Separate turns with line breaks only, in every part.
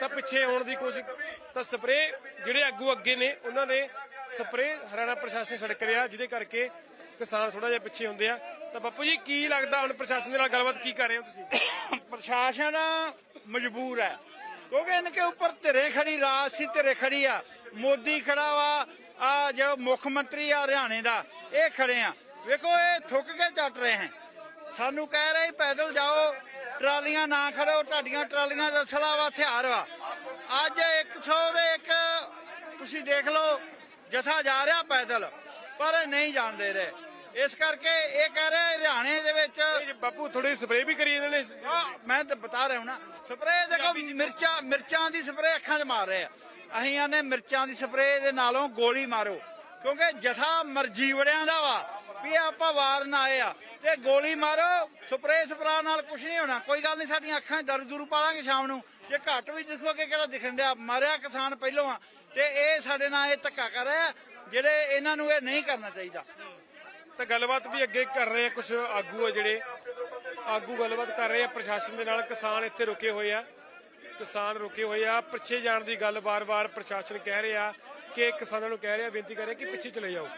ਤਾਂ ਪਿੱਛੇ ਹੋਣ ਦੀ ਕੋਸ਼ਿਸ਼ ਤਾਂ ਸਪਰੇ ਜਿਹੜੇ ਆਗੂ ਅੱਗੇ ਨੇ, ਉਹਨਾਂ ਦੇ ਸਪਰੇ ਹਰਿਆਣਾ ਪ੍ਰਸ਼ਾਸਨ ਸੜਕ ਰਿਹਾ, ਜਿਹਦੇ ਕਰਕੇ ਕਿਸਾਨ ਥੋੜਾ ਜਿਹਾ ਪਿੱਛੇ ਹੁੰਦੇ ਆ। ਤਾਂ ਬਾਪੂ ਜੀ, ਕੀ ਲੱਗਦਾ ਹੁਣ ਪ੍ਰਸ਼ਾਸਨ ਦੇ ਨਾਲ ਗੱਲਬਾਤ ਕੀ ਕਰ ਰਹੇ ਹੋ ਤੁਸੀਂ?
ਪ੍ਰਸ਼ਾਸਨ ਮਜਬੂਰ ਹੈ। ਕਿਉਂਕਿ ਇਹਨਾਂ ਕੇ ਉੱਪਰ ਧਿਰੇ ਖੜੀ ਰਾਜਸੀ ਧਿਰੇ ਖੜੀ ਆ। ਮੋਦੀ ਖੜਾ ਵਾ, ਆ ਜੋ ਮੁੱਖ ਮੰਤਰੀ ਆ ਹਰਿਆਣੇ ਦਾ, ਇਹ ਖੜੇ ਆ। ਵੇਖੋ, ਇਹ ਥੁੱਕ ਕੇ ਚੱਟ ਰਹੇ ਹਨ। ਸਾਨੂੰ ਕਹਿ ਰਹੇ, ਪੈਦਲ ਜਾਓ ਟਰਾਲੀਆਂ ਨਾ ਖੜੋ ਤੁਹਾਡੀਆਂ ਟਰਾਲੀਆਂ ਦਾ ਸਲਾ ਵਾ ਹਥਿਆਰ ਵਾ। ਅੱਜ 100 ਦੇ ਇੱਕ ਤੁਸੀਂ ਦੇਖ ਲਓ ਜਥਾ ਜਾ ਰਿਹਾ ਪੈਦਲ ਪਰ ਨਹੀਂ ਜਾਣ ਦੇ ਰਹੇ। ਇਸ ਕਰਕੇ ਇਹ ਕਹਿ ਰਹੇ ਹਰਿਆਣੇ ਦੇ ਵਿੱਚ
ਬਾਪੂ ਥੋੜੀ ਸਪਰੇ ਵੀ ਕਰੀ ਇਹਨਾਂ ਨੇ
ਮੈਂ ਤਾਂ ਬਤਾ ਰਿਹਾ ਹਾਂ ਨਾ ਸਪਰੇਅ ਦੇਖੋ ਮਿਰਚਾਂ ਮਿਰਚਾਂ ਦੀ ਸਪਰੇਅ ਅੱਖਾਂ 'ਚ ਮਾਰ ਰਹੇ ਆ। ਅਸੀਂ ਆਨੇ ਮਿਰਚਾਂ ਦੀ ਸਪਰੇਅ ਦੇ ਨਾਲੋਂ ਗੋਲੀ ਮਾਰੋ ਕਿਉਂਕਿ ਜਥਾ ਮਰਜ਼ੀ ਵੜਿਆਂ ਦਾ ਵਾ। ਵੀ ਇਹ ਆਪਾਂ ਵਾਰ ਆਏ ਆ। ਤੇ ਗੋਲੀ ਮਾਰੋ, ਸਪਰੇਅ ਸਪਰਾ ਨਾਲ ਕੁਝ ਨਹੀਂ ਹੋਣਾ। ਕੋਈ ਗੱਲ ਨਹੀਂ, ਸਾਡੀਆਂ ਅੱਖਾਂ 'ਚ ਦਰਦ ਦੂਰੂ ਪਾਲਾਂਗੇ ਸ਼ਾਮ ਨੂੰ। ਜੇ ਘੱਟ ਵੀ ਦਿਖੋਗੇ ਕਿਹੜਾ ਦਿਖਣ ਡਿਆ, ਮਾਰਿਆ ਕਿਸਾਨ ਪਹਿਲੋਂ ਆ। ਤੇ ਇਹ ਸਾਡੇ ਨਾਲ ਇਹ ਧੱਕਾ ਕਰ ਰਿਹਾ, ਜਿਹੜੇ ਇਹਨਾਂ ਨੂੰ ਇਹ ਨਹੀਂ ਕਰਨਾ ਚਾਹੀਦਾ।
ਤਾਂ ਗੱਲਬਾਤ ਵੀ ਅੱਗੇ ਕਰ ਰਹੇ ਆ ਕੁਝ ਆਗੂ ਆ ਜਿਹੜੇ। ਆਗੂ ਗੱਲਬਾਤ ਕਰ ਰਹੇ ਆ, ਪ੍ਰਸ਼ਾਸਨ ਦੇ ਨਾਲ ਕਿਸਾਨ ਇੱਥੇ ਰੁਕੇ ਹੋਏ ਆ। ਕਿਸਾਨ ਰੁਕੇ ਹੋਏ ਆ, ਪਿੱਛੇ ਜਾਣ ਦੀ ਗੱਲ ਵਾਰ ਵਾਰ ਪ੍ਰਸ਼ਾਸਨ ਕਹਿ ਰਿਹਾ। ਕਿ ਕਿਸਾਨਾਂ ਨੂੰ ਕਹਿ ਰਿਹਾ ਬੇਨਤੀ ਕਰ ਰਿਹਾ ਕਿ ਪਿੱਛੇ ਚਲੇ ਜਾਓ।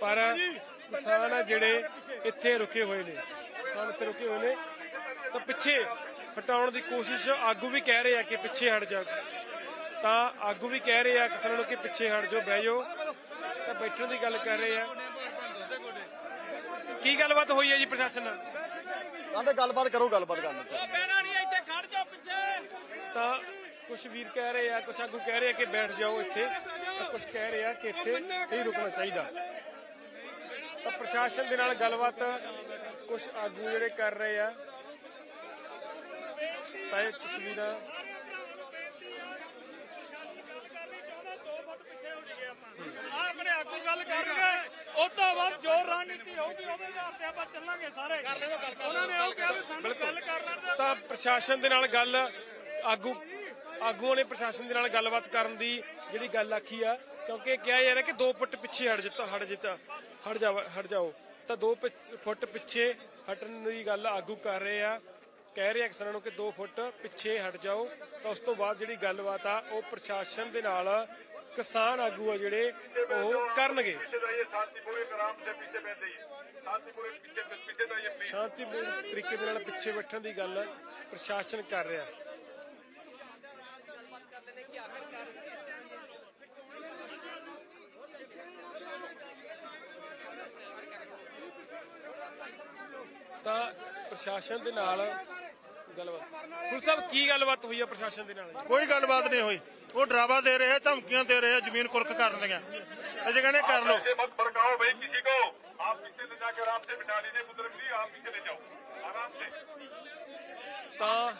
ਪਰ ਕਿਸਾਨ ਆ ਜਿਹੜੇ ਇੱਥੇ ਰੁਕੇ ਹੋਏ ਨੇ ਕਿਸਾਨ ਇੱਥੇ ਰੁਕੇ ਹੋਏ ਨੇ ਤਾਂ ਪਿੱਛੇ ਹਟਾਉਣ ਦੀ ਕੋਸ਼ਿਸ਼ ਆਗੂ ਵੀ ਕਹਿ ਰਹੇ ਆ ਕਿ ਪਿੱਛੇ ਹਟ ਜਾ। ਤਾਂ ਆਗੂ ਵੀ ਕਹਿ ਰਹੇ ਆ ਕਿਸਾਨਾਂ ਨੂੰ ਕਿ ਪਿੱਛੇ ਹਟ ਜਾਓ ਬਹਿ ਜਾਓ। ਤਾਂ ਬੈਠਣ ਦੀ ਗੱਲ ਕਰ ਰਹੇ ਆ। ਕੀ ਗੱਲਬਾਤ ਹੋਈ ਹੈ ਜੀ ਪ੍ਰਸ਼ਾਸਨ ਨਾਲ?
ਕਹਿੰਦੇ ਗੱਲਬਾਤ ਕਰੋ ਗੱਲਬਾਤ ਕਰਨੀ
ਤਾਂ ਕੁਝ ਵੀਰ ਕਹਿ ਰਹੇ ਆ ਕੁਝ ਆਗੂ ਕਹਿ ਰਹੇ ਆ ਕਿ ਬੈਠ ਜਾਓ ਇੱਥੇ। ਕੁਝ ਕਹਿ ਰਹੇ ਕਿ ਇੱਥੇ ਨਹੀਂ ਰੁਕਣਾ ਚਾਹੀਦਾ। ਤਾਂ ਪ੍ਰਸ਼ਾਸਨ ਦੇ ਨਾਲ ਗੱਲਬਾਤ ਕੁਝ ਆਗੂ ਜਿਹੜੇ ਕਰ ਰਹੇ ਆ। ਤਾਂ ਇਹ ਤਸਵੀਰਾਂ।
ਆਪਣੇ ਆਗੂ ਗੱਲ ਕਰਨਗੇ ਉਸ ਤੋਂ ਬਾਅਦ ਜੋ ਰਣਨੀਤੀ ਹੋਊਗੀ ਉਹਦੇ ਆਧਾਰ ਤੇ ਆਪਾਂ ਚੱਲਾਂਗੇ ਸਾਰੇ ਉਹਨਾਂ ਨੇ ਉਹ ਕਿਹਾ ਵੀ ਸਾਨੂੰ ਗੱਲ ਕਰ ਲੈਣ।
ਤਾਂ ਪ੍ਰਸ਼ਾਸਨ ਦੇ ਨਾਲ ਗੱਲ ਆਗੂ ਆਗੂਆਂ ਨੇ ਪ੍ਰਸ਼ਾਸਨ ਦੇ ਨਾਲ ਗੱਲਬਾਤ ਕਰਨ ਦੀ ਜਿਹੜੀ ਗੱਲ ਆਖੀ ਆ, ਕਿਉਂਕਿ ਕਿਹਾ ਜਾ ਰਿਹਾ ਕਿ 2 ਫੁੱਟ ਪਿੱਛੇ ਹਟ ਜਿੱਤਾ ਹਟ ਜਿੱਤਾ, ਹਟ ਜਾ ਹਟ ਜਾਓ। ਤਾਂ 2 ਫੁੱਟ ਪਿੱਛੇ ਹਟਣ ਦੀ ਗੱਲ ਆਗੂ ਕਰ ਰਹੇ ਆ। ਕਹਿ ਰਹੇ ਅਕਸਰਾਂ ਨੂੰ ਕਿ 2 ਫੁੱਟ ਪਿੱਛੇ ਹਟ ਜਾਓ। ਤਾਂ ਉਸ ਤੋਂ ਬਾਅਦ ਜਿਹੜੀ ਗੱਲਬਾਤ ਆ, ਉਹ ਪ੍ਰਸ਼ਾਸਨ ਦੇ ਨਾਲ ਕਿਸਾਨ ਆਗੂ ਆ ਜਿਹੜੇ, ਉਹ ਕਰਨਗੇ। ਸ਼ਾਂਤੀਪੂਰਨ ਤਰੀਕੇ ਦੇ ਨਾਲ ਪਿੱਛੇ ਬੈਠਣ ਦੀ ਗੱਲ ਪ੍ਰਸ਼ਾਸਨ ਕਰ ਰਿਹਾ। ਤਾਂ ਪ੍ਰਸ਼ਾਸਨ ਦੇ ਨਾਲ ਗੱਲਬਾਤ। ਗੁਰੂ ਸਾਹਿਬ ਕੀ ਗੱਲਬਾਤ ਹੋਈ ਆ ਪ੍ਰਸ਼ਾਸਨ ਦੇ ਨਾਲ?
ਕੋਈ ਗੱਲਬਾਤ ਨਹੀਂ ਹੋਈ। ਉਹ ਡਰਾਵਾ ਦੇ ਰਹੇ ਧਮਕੀਆਂ ਦੇ ਰਹੇ ਜ਼ਮੀਨ ਕੁਰਕ ਕਰਨ ਦੀਆਂ। ਤੇ ਕਹਿੰਦੇ ਕਰ
ਲੋ
ਤਾਂ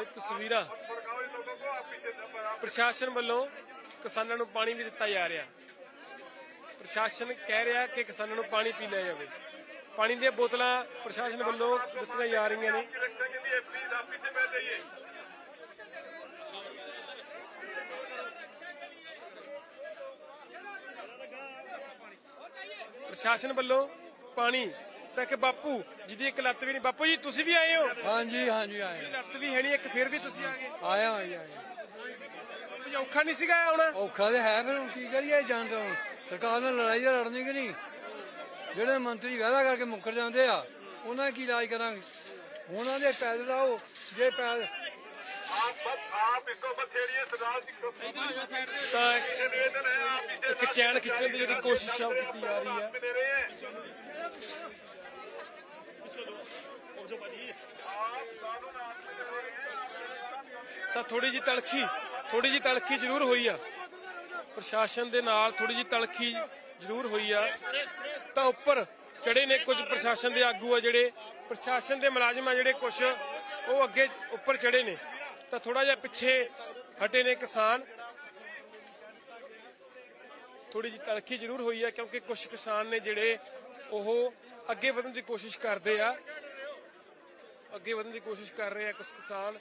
ਇਹ ਤਸਵੀਰਾਂ ਪ੍ਰਸ਼ਾਸਨ ਵੱਲੋਂ ਕਿਸਾਨਾਂ ਨੂੰ ਪਾਣੀ ਵੀ ਦਿੱਤਾ ਜਾ ਰਿਹਾ। ਪ੍ਰਸ਼ਾਸਨ ਕਹਿ ਰਿਹਾ ਕਿ ਕਿਸਾਨਾਂ ਨੂੰ ਪਾਣੀ ਪੀ ਲਿਆ ਜਾਵੇ। ਪਾਣੀ ਦੀਆਂ ਬੋਤਲਾਂ ਪ੍ਰਸ਼ਾਸਨ ਵੱਲੋਂ ਦਿੱਤੀਆਂ ਜਾ ਰਹੀਆਂ ਨੇ। ਪ੍ਰਸ਼ਾਸਨ ਵੱਲੋਂ ਪਾਣੀ ਤਾਂ ਕਿ ਬਾਪੂ ਜਿਹਦੀ ਇੱਕ ਲੱਤ ਵੀ ਨਹੀਂ। ਬਾਪੂ ਜੀ ਤੁਸੀਂ ਵੀ ਆਏ ਹੋ?
ਹਾਂਜੀ ਹਾਂਜੀ ਆਏ
ਲੱਤ ਵੀ ਹੈ ਨਹੀਂ ਇੱਕ ਫਿਰ ਵੀ ਤੁਸੀਂ ਆ ਗਏ
ਆਇਆ ਆਇਆ
ਔਖਾ ਨਹੀਂ ਸੀਗਾ ਆਉਣਾ?
ਔਖਾ ਤੇ ਹੈ ਫਿਰ ਕੀ ਕਰੀਏ ਜਾਣ ਤੋਂ ਸਰਕਾਰ ਨਾਲ ਲੜਾਈ ਤਾਂ ਲੜਨੀ ਕਿ ਨਹੀਂ? ਜਿਹੜੇ ਮੰਤਰੀ ਵਾਅਦਾ ਕਰਕੇ ਮੁੱਕਰ ਜਾਂਦੇ ਆ ਉਹਨਾਂ ਕੀ ਇਲਾਜ ਕਰਾਂਗੇ? ਉਹਨਾਂ ਦੇ
ਪੈਸੇ ਦਾ ਜੇ
ਪੈਸੇ
ਤਾਂ ਥੋੜੀ ਜੀ ਤਲਖੀ ਥੋੜੀ ਜੀ ਤਲਖੀ ਜ਼ਰੂਰ ਹੋਈ ਆ। ਪ੍ਰਸ਼ਾਸਨ ਦੇ ਨਾਲ ਥੋੜੀ ਜੀ ਤਲਖੀ ਜ਼ਰੂਰ ਹੋਈ ਆ। ਤਾਂ ਉੱਪਰ ਚੜੇ ਨੇ ਕੁਝ ਪ੍ਰਸ਼ਾਸਨ ਦੇ ਆਗੂ ਆ ਜਿਹੜੇ। ਪ੍ਰਸ਼ਾਸਨ ਦੇ ਮੁਲਾਜ਼ਮ ਆ ਜਿਹੜੇ ਕੁਝ ਉਹ ਅੱਗੇ ਉੱਪਰ ਚੜੇ ਨੇ। ਤਾਂ ਥੋੜਾ ਜਿਹਾ ਪਿੱਛੇ ਹਟੇ ਨੇ ਕਿਸਾਨ। ਥੋੜੀ ਜੀ ਤਲਖੀ ਜ਼ਰੂਰ ਹੋਈ ਆ ਕਿਉਂਕਿ ਕੁਝ ਕਿਸਾਨ ਨੇ ਜਿਹੜੇ, ਉਹ ਅੱਗੇ ਵਧਣ ਦੀ ਕੋਸ਼ਿਸ਼ ਕਰਦੇ ਆ। ਅੱਗੇ ਵਧਣ ਦੀ ਕੋਸ਼ਿਸ਼ ਕਰ ਰਹੇ ਆ ਕੁਝ ਕਿਸਾਨ।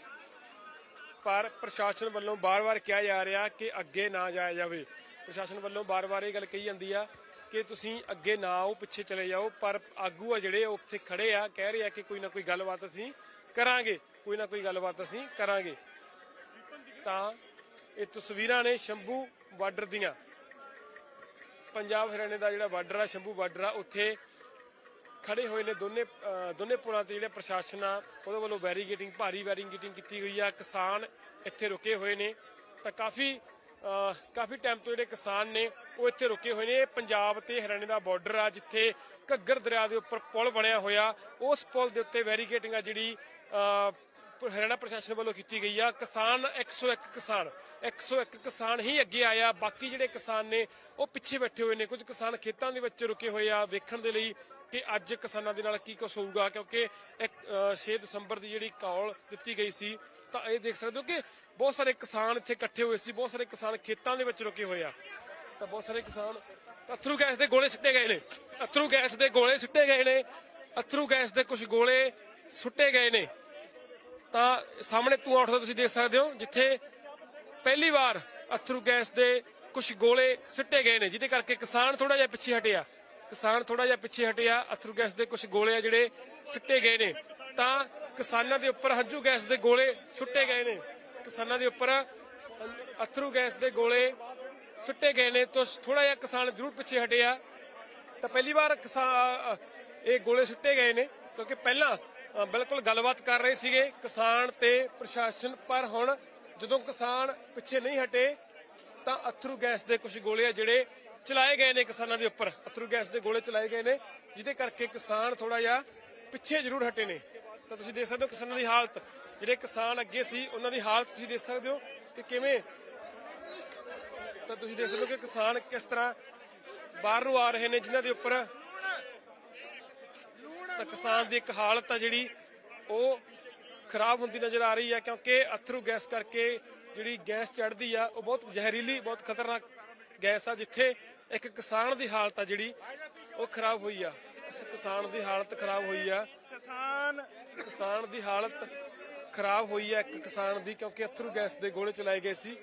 ਪਰ ਪ੍ਰਸ਼ਾਸਨ ਵੱਲੋਂ ਬਾਰ-ਬਾਰ ਕਿਹਾ ਜਾ ਰਿਹਾ ਕਿ ਅੱਗੇ ਨਾ ਜਾਇਆ ਜਾਵੇ। ਪ੍ਰਸ਼ਾਸਨ ਵੱਲੋਂ ਬਾਰ-ਬਾਰ ਇਹ ਗੱਲ ਕਹੀ ਜਾਂਦੀ ਆ ਕਿ ਤੁਸੀਂ ਅੱਗੇ ਨਾ ਆਓ, ਪਿੱਛੇ ਚਲੇ ਜਾਓ, ਪਰ ਆਗੂ ਆ ਜਿਹੜੇ, ਉਹ ਉੱਥੇ ਖੜੇ ਆ, ਕਹਿ ਰਹੇ ਆ ਕਿ ਕੋਈ ਨਾ ਕੋਈ ਗੱਲਬਾਤ ਅਸੀਂ ਕਰਾਂਗੇ, ਕੋਈ ਨਾ ਕੋਈ ਗੱਲਬਾਤ ਅਸੀਂ ਕਰਾਂਗੇ। ਤਾਂ ਇਹ ਤਸਵੀਰਾਂ ਨੇ ਸ਼ੰਭੂ ਬਾਰਡਰ ਦੀਆਂ। ਪੰਜਾਬ ਹਰਿਆਣੇ ਦਾ ਜਿਹੜਾ ਬਾਰਡਰ ਆ, ਸ਼ੰਭੂ ਬਾਰਡਰ ਆ, ਉੱਥੇ ਖੜੇ ਹੋਏ ਨੇ ਦੋਨੇ ਦੋਨੇ ਪੁਲਾਂ ਤੇ ਜਿਹੜੇ ਪ੍ਰਸ਼ਾਸਨ ਆ, ਉਹਦੇ ਵੱਲੋਂ ਵੈਰੀਗੇਟਿੰਗ ਭਾਰੀ ਵੈਰੀਗੇਟਿੰਗ ਕੀਤੀ ਗਈ ਆ। ਕਿਸਾਨ ਇੱਥੇ ਰੁਕੇ ਹੋਏ ਨੇ। ਤਾਂ ਕਾਫੀ ਕਾਫੀ ਟਾਈਮ ਤੋਂ ਜਿਹੜੇ ਕਿਸਾਨ ਨੇ ਉਹ ਇੱਥੇ ਰੁਕੇ ਹੋਏ ਨੇ। ਇਹ ਪੰਜਾਬ ਤੇ ਹਰਿਆਣੇ ਦਾ ਬਾਰਡਰ ਆ ਜਿੱਥੇ ਘੱਗਰ ਦਰਿਆ ਦੇ ਉੱਪਰ ਪੁਲ ਬਣਿਆ ਹੋਇਆ। ਉਸ ਪੁਲ ਦੇ ਉੱਤੇ ਬੈਰੀਗੇਟਿੰਗ ਆ ਜਿਹੜੀ ਹਰਿਆਣਾ ਪ੍ਰਸ਼ਾਸਨ ਵੱਲੋਂ ਕੀਤੀ ਗਈ ਆ। ਕਿਸਾਨ 101 ਕਿਸਾਨ 101 ਕਿਸਾਨ ਹੀ ਅੱਗੇ ਆਇਆ। ਬਾਕੀ ਜਿਹੜੇ ਕਿਸਾਨ ਨੇ ਉਹ ਪਿੱਛੇ ਬੈਠੇ ਹੋਏ ਨੇ। ਕੁਝ ਕਿਸਾਨ ਖੇਤਾਂ ਦੇ ਵਿੱਚ ਰੁਕੇ ਹੋਏ ਆ ਵੇਖਣ ਦੇ ਲਈ ਕਿ ਅੱਜ ਕਿਸਾਨਾਂ ਦੇ ਨਾਲ ਕੀ ਕੁਛ ਹੋਊਗਾ ਕਿਉਂਕਿ ਇੱਕ, ਅਹ, 6 ਦਸੰਬਰ ਦੀ ਜਿਹੜੀ ਕਾਲ ਦਿੱਤੀ ਗਈ ਸੀ ਤਾਂ ਇਹ ਦੇਖ ਸਕਦੇ ਹੋ ਕਿ ਬਹੁਤ ਸਾਰੇ ਕਿਸਾਨ ਇੱਥੇ ਇਕੱਠੇ ਹੋਏ ਸੀ, ਬਹੁਤ ਸਾਰੇ ਕਿਸਾਨ ਖੇਤਾਂ ਦੇ ਵਿੱਚ ਰੁਕੇ ਹੋਏ ਆ। ਤਾਂ ਬਹੁਤ ਸਾਰੇ ਕਿਸਾਨ ਅਥਰੂ ਗੈਸ ਦੇ ਗੋਲੇ ਸਿੱਟੇ ਗਏ ਨੇ। ਅਥਰੂ ਗੈਸ ਦੇ ਗੋਲੇ ਸਿੱਟੇ ਗਏ ਨੇ। ਅਥਰੂ ਗੈਸ ਦੇ ਕੁਝ ਗੋਲੇ ਸੁੱਟੇ ਗਏ ਨੇ। ਤਾਂ ਸਾਹਮਣੇ ਧੂਆਂ ਉੱਠਦਾ ਤੁਸੀਂ ਦੇਖ ਸਕਦੇ ਹੋ, ਜਿੱਥੇ ਪਹਿਲੀ ਵਾਰ ਅਥਰੂ ਗੈਸ ਦੇ ਕੁਝ ਗੋਲੇ ਸਿੱਟੇ ਗਏ ਨੇ, ਜਿਹਦੇ ਕਰਕੇ ਕਿਸਾਨ ਥੋੜਾ ਜਿਹਾ ਪਿੱਛੇ ਹਟਿਆ। ਕਿਸਾਨ ਥੋੜਾ ਜਿਹਾ ਪਿੱਛੇ ਹਟਿਆ, ਅਥਰੂ ਗੈਸ ਦੇ ਕੁਝ ਗੋਲੇ ਆ ਜਿਹੜੇ ਸਿੱਟੇ ਗਏ ਨੇ। ਤਾਂ ਕਿਸਾਨਾਂ ਦੇ ਉੱਪਰ ਹੰਝੂ ਗੈਸ ਦੇ ਗੋਲੇ ਸੁੱਟੇ ਗਏ ਨੇ। ਕਿਸਾਨਾਂ ਦੇ ਉੱਪਰ ਅਥਰੂ ਗੈਸ ਦੇ ਗੋਲੇ ਸੁੱਟੇ ਗਏ ਨੇ, ਤਾਂ ਥੋੜਾ ਜਿਹਾ ਕਿਸਾਨ ਜ਼ਰੂਰ ਪਿੱਛੇ ਹਟਿਆ ਤਾਂ ਪਹਿਲੀ ਵਾਰ ਕਿਸਾਨ ਇਹ ਗੋਲੇ ਸੁੱਟੇ ਗਏ ਨੇ, ਕਿਉਂਕਿ ਪਹਿਲਾਂ ਬਿਲਕੁਲ ਗੱਲਬਾਤ ਕਰ ਰਹੇ ਸੀਗੇ ਕਿਸਾਨ ਤੇ ਪ੍ਰਸ਼ਾਸਨ, ਪਰ ਹੁਣ ਜਦੋਂ ਕਿਸਾਨ ਪਿੱਛੇ ਨਹੀਂ ਹਟੇ, ਤਾਂ ਅਥਰੂ ਗੈਸ ਦੇ ਕੁਝ ਗੋਲੇ ਆ ਜਿਹੜੇ ਚਲਾਏ ਗਏ ਨੇ ਕਿਸਾਨਾਂ ਦੇ ਉੱਪਰ। ਅਥਰੂ ਗੈਸ ਦੇ ਗੋਲੇ ਚਲਾਏ ਗਏ ਨੇ, ਜਿਹਦੇ ਕਰਕੇ ਕਿਸਾਨ ਥੋੜਾ ਜਿਹਾ ਪਿੱਛੇ ਜ਼ਰੂਰ ਹਟੇ ਨੇ। ਤਾਂ ਤੁਸੀਂ ਦੇਖ ਸਕਦੇ ਹੋ ਕਿਸਾਨਾਂ ਦੀ ਹਾਲਤ। ਜਿਹੜੇ ਕਿਸਾਨ ਅੱਗੇ ਸੀ ਉਹਨਾਂ ਦੀ ਹਾਲਤ ਤੁਸੀਂ ਦੇਖ ਸਕਦੇ ਹੋ ਕਿ ਕਿਵੇਂ ਤਾਂ ਤੁਸੀਂ ਦੇਖ ਸਕਦੇ ਹੋ ਕਿ ਕਿਸਾਨ ਕਿਸ ਤਰ੍ਹਾਂ ਬਾਹਰ ਨੂੰ ਆ ਰਹੇ ਨੇ ਜਿਨ੍ਹਾਂ ਦੇ ਉੱਪਰ ਤਾਂ ਕਿਸਾਨ ਦੀ ਇੱਕ ਹਾਲਤ ਆ ਜਿਹੜੀ ਉਹ ਖਰਾਬ ਹੁੰਦੀ ਨਜ਼ਰ ਆ ਰਹੀ ਹੈ ਕਿਉਂਕਿ ਅਥਰੂ ਗੈਸ ਕਰਕੇ ਜਿਹੜੀ ਗੈਸ ਚੜਦੀ ਆ ਉਹ ਬਹੁਤ ਜ਼ਹਿਰੀਲੀ ਬਹੁਤ ਖਤਰਨਾਕ ਗੈਸ ਆ ਜਿੱਥੇ ਇੱਕ ਕਿਸਾਨ ਦੀ ਹਾਲਤ ਆ ਜਿਹੜੀ ਉਹ ਖਰਾਬ ਹੋਈ ਆ। ਕਿਸਾਨ ਦੀ ਹਾਲਤ ਖਰਾਬ ਹੋਈ ਆ? ਕਿਸਾਨ ਕਿਸਾਨ ਦੀ ਹਾਲਤ ਖਰਾਬ ਹੋਈ ਹੈ ਇੱਕ ਕਿਸਾਨ ਦੀ, ਕਿਉਂਕਿ ਅਥਰੂ ਗੈਸ ਦੇ ਗੋਲੇ ਚਲਾਏ ਗਏ ਸੀ,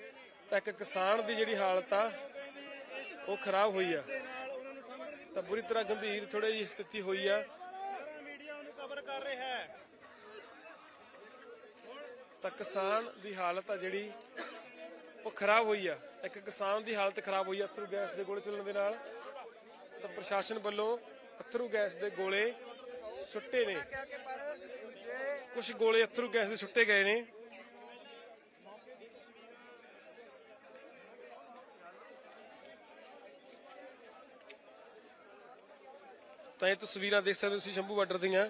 ਤਾਂ ਇੱਕ ਕਿਸਾਨ ਦੀ ਜਿਹੜੀ ਹਾਲਤ ਆ, ਉਹ ਖਰਾਬ ਹੋਈ ਆ। ਤਾਂ ਬੁਰੀ ਤਰ੍ਹਾਂ ਗੰਭੀਰ ਥੋੜੀ ਜਿਹੀ ਸਥਿਤੀ ਹੋਈ ਆ। ਤਾਂ ਕਿਸਾਨ ਦੀ ਹਾਲਤ ਆ ਜਿਹੜੀ, ਉਹ ਖਰਾਬ ਹੋਈ ਆ। ਇੱਕ ਕਿਸਾਨ ਦੀ ਹਾਲਤ ਖਰਾਬ ਹੋਈ ਆ ਅਥਰੂ ਗੈਸ ਦੇ ਗੋਲੇ ਚੱਲਣ ਦੇ ਨਾਲ। ਤਾਂ ਪ੍ਰਸ਼ਾਸਨ ਵੱਲੋਂ ਅਥਰੂ ਗੈਸ ਦੇ ਗੋਲੇ ਸੁੱਟੇ ਨੇ। ਕੁਝ ਗੋਲੇ ਅਥਰੂ ਗੈਸ ਦੇ ਸੁੱਟੇ ਗਏ ਨੇ। ਤਾਂ ਇਹ ਤਸਵੀਰਾਂ ਦੇਖ ਸਕਦੇ ਹੋ ਤੁਸੀਂ ਸ਼ੰਭੂ ਬਾਰਡਰ ਦੀਆਂ।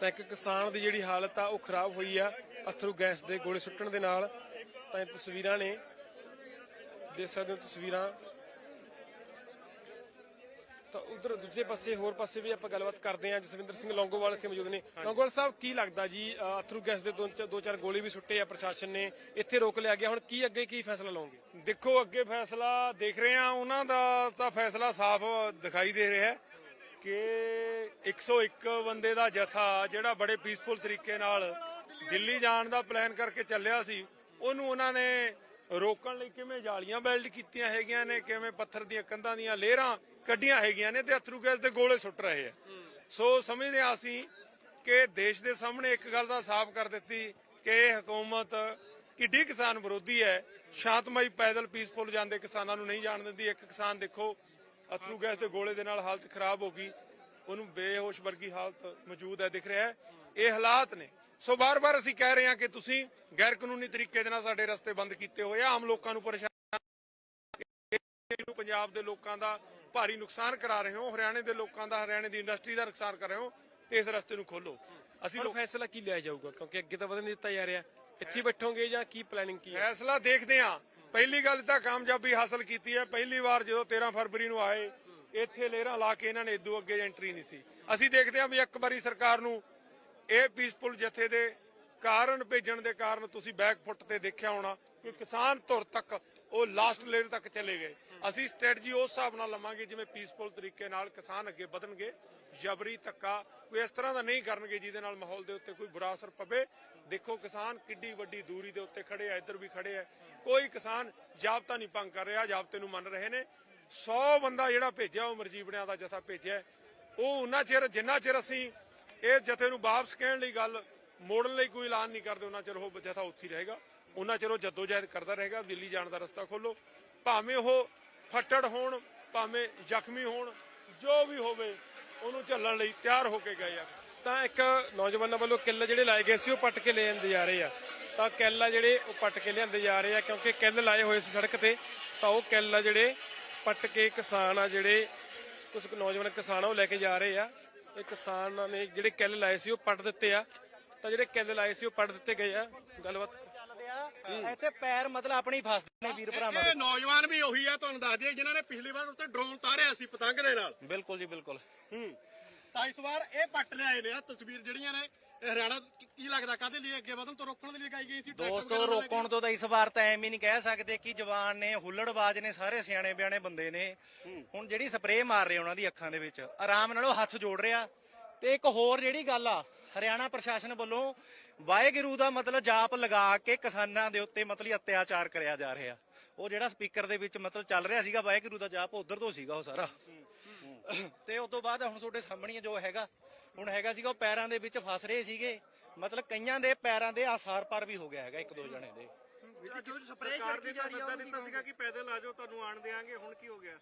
ਤਾਂ ਇੱਕ ਕਿਸਾਨ ਦੀ ਜਿਹੜੀ ਹਾਲਤ ਆ, ਉਹ ਖਰਾਬ ਹੋਈ ਆ। ਅਥਰੂ ਗੈਸ ਦੇ ਗੋਲੇ ਸੁੱਟਣ ਦੇ ਨਾਲ ਤਾਂ ਇਹ ਤਸਵੀਰਾਂ ਨੇ। ਦੇਖ ਸਕਦੇ ਹੋ ਤਸਵੀਰਾਂ। ਤਾਂ ਉਧਰ ਦੂਜੇ ਪਾਸੇ, ਹੋਰ ਪਾਸੇ ਵੀ ਆਪਾਂ ਗੱਲਬਾਤ ਕਰਦੇ ਹਾਂ। ਜਸਵਿੰਦਰ ਸਿੰਘ ਲੌਂਗੋਵਾਲ ਇੱਥੇ ਮੌਜੂਦ ਨੇ। ਲੌਂਗੋਵਾਲ ਸਾਹਿਬ, ਕੀ ਲੱਗਦਾ ਜੀ? ਅਥਰੂ ਗੈਸ ਦੇ ਦੋ ਚਾਰ ਗੋਲੇ ਵੀ ਸੁੱਟੇ ਆ ਪ੍ਰਸ਼ਾਸਨ ਨੇ। ਇੱਥੇ ਰੋਕ ਲਿਆ ਗਿਆ। ਹੁਣ ਕੀ ਅੱਗੇ ਕੀ ਫੈਸਲਾ ਲਓਗੇ?
ਦੇਖੋ, ਅੱਗੇ ਫੈਸਲਾ ਦੇਖ ਰਹੇ ਆ ਉਹਨਾਂ ਦਾ ਤਾਂ ਫੈਸਲਾ ਸਾਫ਼ ਦਿਖਾਈ ਦੇ ਰਿਹਾ ਹੈ ਕਿ 101 ਬੰਦੇ ਦਾ ਜਥਾ, ਜਿਹੜਾ ਬੜੇ ਪੀਸਫੁਲ ਤਰੀਕੇ ਨਾਲ ਦਿੱਲੀ ਜਾਣ ਦਾ ਪਲਾਨ ਕਰਕੇ ਚੱਲਿਆ ਸੀ। ਉਹਨੂੰ ਉਹਨਾਂ ਨੇ ਰੋਕਣ ਲਈ ਕਿਵੇਂ ਜਾਲੀਆਂ ਬਿਲਡ ਕੀਤੀਆਂ ਹੈਗੀਆਂ ਨੇ, ਕਿਵੇਂ ਪੱਥਰ ਦੀਆਂ ਕੰਧਾਂ ਦੀਆਂ ਲੇਅਰਾਂ ਕੱਢੀਆਂ ਹੈਗੀਆਂ ਨੇ ਤੇ ਅਥਰੂ ਗੈਸ ਦੇ ਗੋਲੇ ਸੁੱਟ ਰਹੇ ਆ। ਸੋ ਸਮਝਦੇ ਹਾਂ ਅਸੀਂ ਕਿ ਦੇਸ਼ ਦੇ ਸਾਹਮਣੇ ਇੱਕ ਗੱਲ ਦਾ ਸਾਫ਼ ਕਰ ਦਿੱਤੀ ਕਿ ਇਹ ਹਕੂਮਤ ਕਿੱਡੀ ਕਿਸਾਨ ਵਿਰੋਧੀ ਹੈ। ਸ਼ਾਂਤਮਈ ਪੈਦਲ ਪੀਸਫੁਲ ਜਾਂਦੇ ਕਿਸਾਨਾਂ ਨੂੰ ਨਹੀਂ ਜਾਣ ਦਿੰਦੀ। ਇੱਕ ਕਿਸਾਨ ਦੇਖੋ, ਅਥਰੂ ਗੈਸ ਦੇ ਗੋਲੇ ਦੇ ਨਾਲ ਹਾਲਤ ਖਰਾਬ ਹੋ ਗਈ। ਉਹਨੂੰ ਬੇਹੋਸ਼ ਵਰਗੀ ਹਾਲਤ ਮੌਜੂਦ ਹੈ, ਦਿਖ ਰਿਹਾ ਹੈ। ਇਹ ਹਾਲਾਤ ਨੇ। ਸੋ ਬਾਰ-ਬਾਰ ਅਸੀਂ ਕਹਿ ਰਹੇ ਹਾਂ ਕਿ ਤੁਸੀਂ ਗੈਰ ਕਾਨੂੰਨੀ ਤਰੀਕੇ ਦੇ ਨਾਲ ਸਾਡੇ ਰਸਤੇ ਬੰਦ ਕੀਤੇ ਹੋਏ ਆ। ਆਮ ਲੋਕਾਂ ਨੂੰ ਪਰੇਸ਼ਾਨ ਨੂੰ ਪੰਜਾਬ ਦੇ ਲੋਕਾਂ ਦਾ ਭਾਰੀ ਨੁਕਸਾਨ ਕਰਾ ਰਹੇ ਹੋ ਹਰਿਆਣੇ ਦੇ ਲੋਕਾਂ ਦਾ ਹਰਿਆਣੇ ਦੀ ਇੰਡਸਟਰੀ ਦਾ ਨੁਕਸਾਨ ਕਰ ਰਹੇ ਹੋ ਤੇ ਇਸ ਰਸਤੇ ਨੂੰ ਖੋਲੋ। ਅਸੀਂ ਲੋਕ
ਫੈਸਲਾ ਕੀ ਲਿਆ ਜਾਊਗਾ? ਕਿਉਂਕਿ ਅੱਗੇ ਤਾਂ ਵਧਣ ਨਹੀਂ ਦਿੱਤਾ ਜਾ ਰਿਹਾ। ਇੱਥੇ ਬੈਠੋਗੇ ਜਾਂ ਕੀ ਪਲੈਨਿੰਗ ਕੀ ਹੈ?
ਫੈਸਲਾ ਦੇਖਦੇ ਹਾਂ। ਪਹਿਲੀ ਗੱਲ ਤਾਂ ਕਾਮਯਾਬੀ ਹਾਸਲ ਕੀਤੀ ਹੈ। ਪਹਿਲੀ ਵਾਰ ਜਦੋਂ 13 ਫਰਵਰੀ ਨੂੰ ਆਏ ਇੱਥੇ ਲੇਰਾਂ ਲਾ ਕੇ ਇਹਨਾਂ ਨੇ ਇਦੋਂ ਅੱਗੇ ਐਂਟਰੀ ਨਹੀਂ ਸੀ। ਅਸੀਂ ਦੇਖਦੇ ਹਾਂ ਵੀ ਇੱਕ ਵਾਰੀ ਸਰਕਾਰ ਨੂੰ ਇਹ ਪੀਸਫੁਲ ਜਥੇ ਦੇ ਕਾਰਨ ਭੇਜਣ ਦੇ ਕਾਰਨ ਤੁਸੀਂ ਬੈਕ ਫੁੱਟ ਤੇ ਦੇਖਿਆ ਹੋਣਾ ਕਿ ਕਿਸਾਨ ਧੁਰ ਤੱਕ ਉਹ ਲਾਸਟ ਲੇਅਰ ਤੱਕ ਚਲੇ ਗਏ। ਅਸੀਂ ਸਟ੍ਰੈਟਜੀ ਉਸ ਹਿਸਾਬ ਨਾਲ ਲਵਾਂਗੇ ਜਿਵੇਂ ਪੀਸਫੁਲ ਤਰੀਕੇ ਨਾਲ ਕਿਸਾਨ ਅੱਗੇ ਵਧਣਗੇ, ਜਬਰੀ ਧੱਕਾ ਕੋਈ ਇਸ ਤਰ੍ਹਾਂ ਦਾ ਨਹੀਂ ਕਰਨਗੇ ਜਿਹਦੇ ਨਾਲ ਮਾਹੌਲ ਦੇ ਉੱਤੇ ਕੋਈ ਬੁਰਾ ਅਸਰ ਪਵੇ। ਦੇਖੋ ਕਿਸਾਨ ਕਿੱਡੀ ਵੱਡੀ ਦੂਰੀ ਦੇ ਉੱਤੇ ਖੜੇ ਆ, ਇੱਧਰ ਵੀ ਖੜੇ ਆ। ਕੋਈ ਕਿਸਾਨ ਜਾਬਤਾ ਨਹੀਂ ਭੰਗ ਕਰ ਰਿਹਾ, ਜਾਬਤੇ ਨੂੰ ਮੰਨ ਰਹੇ ਨੇ। 100 ਬੰਦਾ ਜਿਹੜਾ ਭੇਜਿਆ, ਉਹ ਮਰਜੀਬੜਿਆਂ ਦਾ ਜਥਾ ਭੇਜਿਆ। ਉਹ ਉਹਨਾਂ ਚਿਰ, ਜਿੰਨਾ ਚਿਰ ਅਸੀਂ ਇਹ ਜਥੇ ਨੂੰ ਵਾਪਸ ਕਹਿਣ ਲਈ ਗੱਲ ਮੋੜਨ ਲਈ ਕੋਈ ਐਲਾਨ ਨਹੀਂ ਕਰਦੇ, ਉਹਨਾਂ ਚਿਰ ਉਹ ਜਥਾ ਉੱਥੇ ਹੀ ਰਹੇਗਾ। ਉਹਨਾਂ ਚਿਰ ਉਹ ਜਦੋਜਹਿਦ ਕਰਦਾ ਰਹੇਗਾ, ਦਿੱਲੀ ਜਾਣ ਦਾ ਰਸਤਾ ਖੋਲੋ। ਭਾਵੇਂ ਉਹ ਫੱਟੜ ਹੋਣ, ਭਾਵੇਂ ਜ਼ਖਮੀ ਹੋਣ, ਜੋ ਵੀ ਹੋਵੇ, ਉਹਨੂੰ ਝੱਲਣ ਲਈ ਤਿਆਰ ਹੋ ਕੇ ਗਏ ਆ।
ਤਾਂ ਇੱਕ ਨੌਜਵਾਨਾਂ ਵੱਲੋਂ ਕਿੱਲ ਜਿਹੜੇ ਲਾਏ ਗਏ ਸੀ, ਉਹ ਪੱਟ ਕੇ ਲੈ ਜਾਂਦੇ ਜਾ ਰਹੇ ਆ। ਤਾਂ ਕਿੱਲ ਆ ਜਿਹੜੇ, ਉਹ ਪੱਟ ਕੇ ਲਿਆਂਦੇ ਜਾ ਰਹੇ ਆ, ਕਿਉਂਕਿ ਕਿੱਲ ਲਾਏ ਹੋਏ ਸੀ ਸੜਕ ਤੇ, ਤਾਂ ਉਹ ਕਿੱਲ ਆ ਜਿਹੜੇ ਪੱਟ ਕੇ ਕਿਸਾਨ ਆ ਜਿਹੜੇ ਕੁਝ ਨੌਜਵਾਨ ਕਿਸਾਨ ਆ, ਉਹ ਲੈ ਕੇ ਜਾ ਰਹੇ ਆ। ਤੇ ਕਿਸਾਨਾਂ ਨੇ ਜਿਹੜੇ ਕਿੱਲ ਲਾਏ ਸੀ ਉਹ ਪੱਟ ਦਿੱਤੇ ਆ। ਤਾਂ ਜਿਹੜੇ ਕਿੱਲ ਲਾਏ ਸੀ ਉਹ ਪੱਟ ਦਿੱਤੇ ਗਏ ਆ। ਗੱਲਬਾਤ
ਚੱਲਦੇ ਆ? ਇੱਥੇ ਪੈਰ ਮਤਲਬ ਆਪਣੀ ਫਸਦੇ ਨੇ ਵੀਰ ਭਰਾਵਾਂ
ਇਹ ਨੌਜਵਾਨ ਵੀ ਉਹੀ ਆ ਤੁਹਾਨੂੰ ਦੱਸ ਦਈਏ ਜਿਨ੍ਹਾਂ ਨੇ ਪਿਛਲੀ ਵਾਰ ਉੱਤੇ ਡਰੋਨ ਤਾਰਿਆ ਸੀ ਪਤੰਗ ਦੇ ਨਾਲ।
ਦੇ ਬਿਲਕੁਲ ਜੀ ਬਿਲਕੁਲ।
ਹੂੰ। ਤਾਂ ਇਸ ਵਾਰ ਇਹ ਪੱਟ ਲਿਆਏ ਨੇ ਆ ਤਸਵੀਰ ਜਿਹੜੀਆਂ ਨੇ। ਇਹ ਹਰਿਆਣਾ ਕੀ- ਕੀ ਲੱਗਦਾ? ਕਾਦੇ ਲਈ ਅੱਗੇ ਵਧਣ ਤੋਂ ਰੋਕਣ ਦੇ ਲਈ ਲਗਾਈ ਗਈ ਸੀ ਟਰੈਕਟਰ
ਦੋਸਤੋ
ਵਗੈਰਾ?
ਰੋਕਣ ਤੋਂ ਤਾਂ ਇਸ ਵਾਰ ਤਾਂ ਐਵੇਂ ਨਹੀਂ ਕਹਿ ਸਕਦੇ ਕਿ ਜਵਾਨ ਨੇ ਹੁੱਲੜਬਾਜ਼ ਨੇ ਸਾਰੇ ਸਿਆਣੇ ਬਿਆਣੇ ਬੰਦੇ ਨੇ। ਹੁਣ ਜਿਹੜੀ ਸਪਰੇਅ ਮਾਰ ਰਹੇ ਉਹਨਾਂ ਦੀ ਅੱਖਾਂ ਦੇ ਵਿੱਚ ਆਰਾਮ ਨਾਲ ਉਹ ਹੱਥ ਜੋੜ ਰਿਹਾ। ਤੇ ਇੱਕ ਹੋਰ ਜਿਹੜੀ ਗੱਲ ਆ ਹਰਿਆਣਾ ਪ੍ਰਸ਼ਾਸਨ ਵੱਲੋਂ ਵਾਹਿਗੁਰੂ ਦਾ ਮਤਲਬ ਜਾਪ ਲਗਾ ਕੇ ਕਿਸਾਨਾਂ ਦੇ ਉੱਤੇ ਮਤਲਬ ਅਤਿਆਚਾਰ ਕਰਿਆ ਜਾ ਰਿਹਾ। ਉਹ ਜਿਹੜਾ ਸਪੀਕਰ ਦੇ ਵਿੱਚ ਮਤਲਬ ਚੱਲ ਰਿਹਾ ਸੀਗਾ ਵਾਹਿਗੁਰੂ ਦਾ ਜਾਪ ਉਧਰ ਤੋਂ ਸੀਗਾ ਉਹ ਸਾਰਾ। ਤੇ ਉਸ ਤੋਂ ਬਾਅਦ ਹੁਣ ਤੁਹਾਡੇ ਸਾਹਮਣੇ ਜੋ ਹੈਗਾ ਹੁਣ ਹੈਗਾ ਸੀਗਾ ਉਹ ਪੈਰਾਂ ਦੇ ਵਿੱਚ ਫਸ ਰਹੇ ਸੀਗੇ। ਮਤਲਬ ਕਈਆਂ ਦੇ ਪੈਰਾਂ ਦੇ ਆਸਾਰ ਪਰ ਵੀ ਹੋ ਗਿਆ ਹੈਗਾ ਇੱਕ ਦੋ ਜਣੇ ਦੇ।
ਸਰਕਾਰ ਨੇ ਤਾਂ ਸੱਦਾ ਦਿੱਤਾ ਸੀਗਾ ਕਿ ਪੈਦਲ ਆ ਜਾਓ ਤੁਹਾਨੂੰ ਆਣ ਦੇਾਂਗੇ ਹੁਣ ਕੀ ਹੋ ਗਿਆ?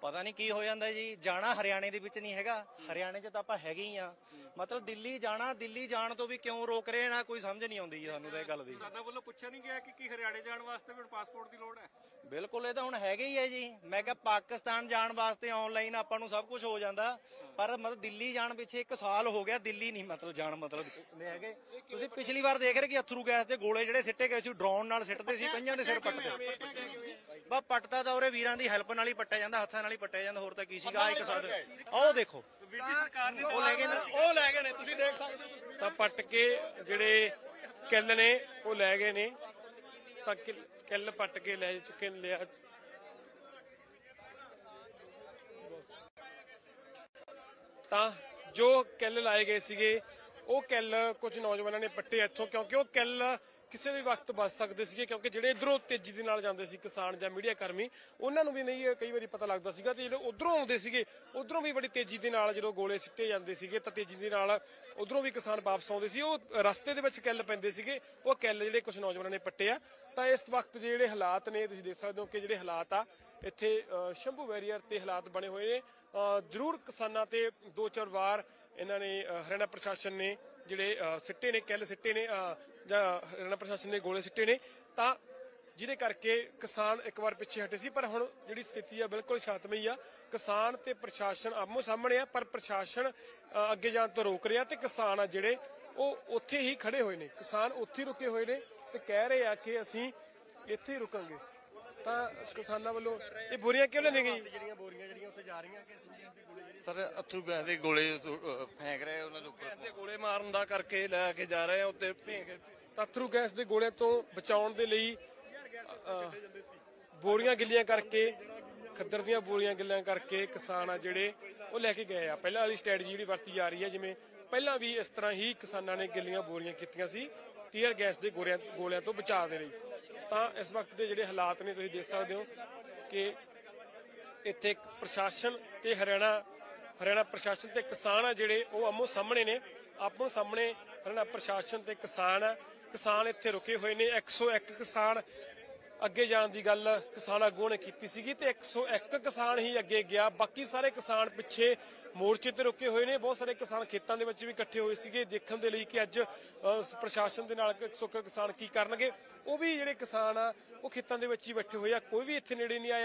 ਪਤਾ ਨਹੀਂ ਕੀ ਹੋ ਜਾਂਦਾ ਜੀ ਜਾਣਾ ਹਰਿਆਣੇ ਦੇ ਵਿੱਚ ਨਹੀਂ ਹੈਗਾ। ਹਰਿਆਣੇ 'ਚ ਤਾਂ ਆਪਾਂ ਹੈਗੇ ਹੀ ਆ। ਮਤਲਬ ਦਿੱਲੀ ਜਾਣਾ ਦਿੱਲੀ ਜਾਣ ਤੋਂ ਵੀ ਕਿਉਂ ਰੋਕ ਰਹੇ ਨਾ ਕੋਈ ਸਮਝ ਨਹੀਂ ਆਉਂਦੀ ਜੀ ਸਾਨੂੰ ਤਾਂ ਇਹ ਗੱਲ ਦੀ।
ਸਾਡਾ ਵੱਲੋਂ ਪੁੱਛਿਆ ਨਹੀਂ ਗਿਆ ਕਿ ਕੀ ਹਰਿਆਣੇ ਜਾਣ ਵਾਸਤੇ ਵੀ ਪਾਸਪੋਰਟ ਦੀ ਲੋੜ ਹੈ?
ਬਿਲਕੁਲ ਇਹ ਤਾਂ ਹੁਣ ਹੈਗੇ ਹੀ ਹੈ ਜੀ। ਮੈਂ ਕਿਹਾ ਪਾਕਿਸਤਾਨ ਜਾਣ ਵਾਸਤੇ ਆਨਲਾਈਨ ਆਪਾਂ ਨੂੰ ਸਭ ਕੁਝ ਹੋ ਜਾਂਦਾ। ਪਰ ਮਤਲਬ ਦਿੱਲੀ ਜਾਣ ਪਿੱਛੇ ਇੱਕ ਸਾਲ ਹੋ ਗਿਆ ਦਿੱਲੀ ਨਹੀਂ ਮਤਲਬ ਜਾਣ ਮਤਲਬ ਨੇ ਹੈਗੇ। ਤੁਸੀਂ ਪਿਛਲੀ ਵਾਰ ਦੇਖ ਰਹੇ ਕਿ ਅਥਰੂ ਗੈਸ ਦੇ ਗੋਲੇ ਜਿਹੜੇ ਸਿੱਟੇ ਗਏ ਸੀ ਡਰੋਨ ਨਾਲ ਸਿੱਟਦੇ ਸੀ ਕਈਆਂ ਦੇ ਸਿਰ ਪੱਟਦੇ। ਬਾ ਪੱਟਦਾ ਤਾਂ ਉਹਰੇ ਵੀਰਾਂ ਦੀ ਹੈਲਪ ਨਾਲ ਹੀ ਪੱਟਿਆ ਜਾਂਦਾ ਹੱਥਾਂ ਨਾਲ ਹੀ ਪੱਟਿਆ ਜਾਂਦਾ ਹੋਰ ਤਾਂ ਕੀ ਸੀਗਾ ਇੱਕ ਆਹ ਉਹ ਦੇਖੋ। ਉਹ ਲੈ ਗਏ ਨਾ।
ਉਹ ਲੈ ਗਏ ਨੇ ਤੁਸੀਂ ਦੇਖ ਸਕਦੇ ਹੋ।
ਤਾਂ ਪੱਟ ਕੇ ਜਿਹੜੇ ਕਿੱਲ ਨੇ ਉਹ ਲੈ ਗਏ ਨੇ। ਤਾਂ ਕਿੱਲ- ਪੱਟ ਕੇ ਲੈ ਚੁੱਕੇ ਨੇ, ਲਿਆ ਤਾਂ ਜੋ ਕਿੱਲ ਲਾਏ ਗਏ ਸੀਗੇ, ਉਹ ਕਿੱਲ ਕੁਝ ਨੌਜਵਾਨਾਂ ਨੇ ਪੱਟੇ ਇੱਥੋਂ, ਕਿਉਂਕਿ ਉਹ ਕਿੱਲ ਕਿਸੇ ਵੀ ਵਕਤ ਬਚ ਸਕਦੇ ਸੀਗੇ ਕਿਉਂਕਿ ਜਿਹੜੇ ਇਧਰੋਂ ਤੇਜ਼ੀ ਦੇ ਨਾਲ ਜਾਂਦੇ ਸੀ ਕਿਸਾਨ ਜਾਂ ਮੀਡੀਆ ਕਰਮੀ ਉਹਨਾਂ ਨੂੰ ਵੀ ਨਹੀਂ ਇਹ ਕਈ ਵਾਰੀ ਪਤਾ ਲੱਗਦਾ ਸੀਗਾ ਤੇ ਜਿਹੜੇ ਉਧਰੋਂ ਆਉਂਦੇ ਸੀਗੇ ਉਧਰੋਂ ਵੀ ਬੜੀ ਤੇਜ਼ੀ ਦੇ ਨਾਲ ਜਦੋਂ ਗੋਲੇ ਸਿੱਟੇ ਜਾਂਦੇ ਸੀਗੇ ਤਾਂ ਤੇਜ਼ੀ ਦੇ ਨਾਲ ਉਧਰੋਂ ਵੀ ਕਿਸਾਨ ਵਾਪਸ ਆਉਂਦੇ ਸੀ। ਉਹ ਰਸਤੇ ਦੇ ਵਿੱਚ ਕਿੱਲ ਪੈਂਦੇ ਸੀਗੇ ਉਹ ਕਿੱਲ ਜਿਹੜੇ ਕੁਝ ਨੌਜਵਾਨਾਂ ਨੇ ਪੱਟੇ ਆ। ਤਾਂ ਇਸ ਵਕਤ ਜਿਹੜੇ ਹਾਲਾਤ ਨੇ ਤੁਸੀਂ ਦੇਖ ਸਕਦੇ ਹੋ ਕਿ ਜਿਹੜੇ ਹਾਲਾਤ ਆ ਇੱਥੇ ਸ਼ੰਭੂ ਵੈਰੀਅਰ ਤੇ ਹਾਲਾਤ ਬਣੇ ਹੋਏ ਨੇ। ਅ, ਜ਼ਰੂਰ ਕਿਸਾਨਾਂ ਤੇ ਦੋ ਚਾਰ ਵਾਰ ਇਹਨਾਂ ਨੇ ਹਰਿਆਣਾ ਪ੍ਰਸ਼ਾਸਨ ਨੇ ਜਿਹੜੇ ਸਿੱਟੇ ਨੇ ਕਿੱਲ ਸਿੱਟੇ ਨੇ ਜਾਂ ਹਰਿਆਣਾ ਪ੍ਰਸ਼ਾਸਨ ਨੇ ਗੋਲੇ ਸਿੱਟੇ ਨੇ ਤਾਂ ਜਿਹਦੇ ਕਰਕੇ ਕਿਸਾਨ ਇੱਕ ਵਾਰ ਪਿੱਛੇ ਹਟੇ ਸੀ ਪਰ ਹੁਣ ਜਿਹੜੀ ਸਥਿਤੀ ਆ ਬਿਲਕੁਲ ਸ਼ਾਂਤਮਈ ਆ। ਕਿਸਾਨ ਤੇ ਪ੍ਰਸ਼ਾਸਨ ਆਮੋ ਸਾਹਮਣੇ ਆ ਪਰ ਪ੍ਰਸ਼ਾਸਨ ਅੱਗੇ ਜਾਣ ਤੋਂ ਰੋਕ ਰਿਹਾ ਤੇ ਕਿਸਾਨ ਆ ਜਿਹੜੇ ਉਹ ਉੱਥੇ ਹੀ ਖੜੇ ਹੋਏ ਨੇ। ਕਿਸਾਨ ਉੱਥੇ ਰੁਕੇ ਹੋਏ ਨੇ ਤੇ ਕਹਿ ਰਹੇ ਆ ਕਿ ਅਸੀਂ ਇੱਥੇ ਹੀ ਰੁਕਾਂਗੇ। ਤਾਂ ਕਿਸਾਨਾਂ ਵੱਲੋਂ ਇਹ ਬੋਰੀਆਂ ਕਿਉਂ ਲੈਂਦੇ ਗਈ
ਸਰ ਅਥਰੂ ਗੈਸ ਦੇ ਗੋਲੇ ਫੈਂਕ ਰਹੇ ਉਹਨਾਂ ਦੇ ਉੱਪਰ। ਗੋਲੇ ਮਾਰਨ ਦਾ ਕਰਕੇ ਲੈ ਕੇ ਜਾ ਰਹੇ ਆ ਉੱਤੇ ਭੇਂਕ।
ਤਥਰੂ ਗੈਸ ਦੇ ਗੋਲਿਆਂ ਤੋਂ ਬਚਾਉਣ ਦੇ ਲਈ ਅ, ਬੋਰੀਆਂ ਗਿੱਲੀਆਂ ਕਰਕੇ ਖੱਦਰ ਦੀਆਂ ਬੋਰੀਆਂ ਗਿੱਲੀਆਂ ਕਰਕੇ ਕਿਸਾਨ ਆ ਜਿਹੜੇ ਉਹ ਲੈ ਕੇ ਗਏ ਆ। ਪਹਿਲਾਂ ਵਾਲੀ ਸਟ੍ਰੈਟਜੀ ਜਿਹੜੀ ਵਰਤੀ ਜਾ ਰਹੀ ਹੈ ਜਿਵੇਂ ਪਹਿਲਾਂ ਵੀ ਇਸ ਤਰ੍ਹਾਂ ਹੀ ਕਿਸਾਨਾਂ ਨੇ ਗਿੱਲੀਆਂ ਬੋਰੀਆਂ ਕੀਤੀਆਂ ਸੀ ਟੀਅਰ ਗੈਸ ਦੇ ਗੋਲਿਆਂ ਗੋਲਿਆਂ ਤੋਂ ਬਚਾਅ ਦੇ ਲਈ। ਤਾਂ ਇਸ ਵਕਤ ਦੇ ਜਿਹੜੇ ਹਾਲਾਤ ਨੇ ਤੁਸੀਂ ਦੇਖ ਸਕਦੇ ਹੋ ਕਿ ਇੱਥੇ ਪ੍ਰਸ਼ਾਸਨ ਤੇ ਹਰਿਆਣਾ ਹਰਿਆਣਾ ਪ੍ਰਸ਼ਾਸਨ ਤੇ ਕਿਸਾਨ ਆ ਜਿਹੜੇ ਉਹ ਆਮੋ ਸਾਹਮਣੇ ਨੇ। ਆਪੋ ਸਾਹਮਣੇ ਹਰਿਆਣਾ ਪ੍ਰਸ਼ਾਸਨ ਤੇ ਕਿਸਾਨ ਆ ਕਿਸਾਨ ਇੱਥੇ ਰੁਕੇ ਹੋਏ ਨੇ। 101 ਕਿਸਾਨ ਅੱਗੇ ਜਾਣ ਦੀ ਗੱਲ ਕਿਸਾਨ ਆਗੂਆਂ ਨੇ ਕੀਤੀ ਸੀਗੀ ਤੇ 101 ਕਿਸਾਨ ਹੀ ਅੱਗੇ ਗਿਆ। ਬਾਕੀ ਸਾਰੇ ਕਿਸਾਨ ਪਿੱਛੇ ਮੋਰਚੇ ਤੇ ਰੁਕੇ ਹੋਏ ਨੇ। ਬਹੁਤ ਸਾਰੇ ਕਿਸਾਨ ਖੇਤਾਂ ਦੇ ਵਿੱਚ ਵੀ ਇਕੱਠੇ ਹੋਏ ਸੀਗੇ। ਦੇਖਣ ਦੇ ਲਈ ਕਿ ਅੱਜ ਅ, ਪ੍ਰਸ਼ਾਸਨ ਦੇ ਨਾਲ 101 ਕਿਸਾਨ ਕੀ ਕਰਨਗੇ। ਉਹ ਵੀ ਜਿਹੜੇ ਕਿਸਾਨ ਆ ਉਹ ਖੇਤਾਂ ਦੇ ਵਿੱਚ ਹੀ ਬੈਠੇ ਹੋਏ ਆ। ਕੋਈ ਵੀ ਇੱਥੇ ਨੇੜੇ ਨਹੀਂ ਆਇਆ।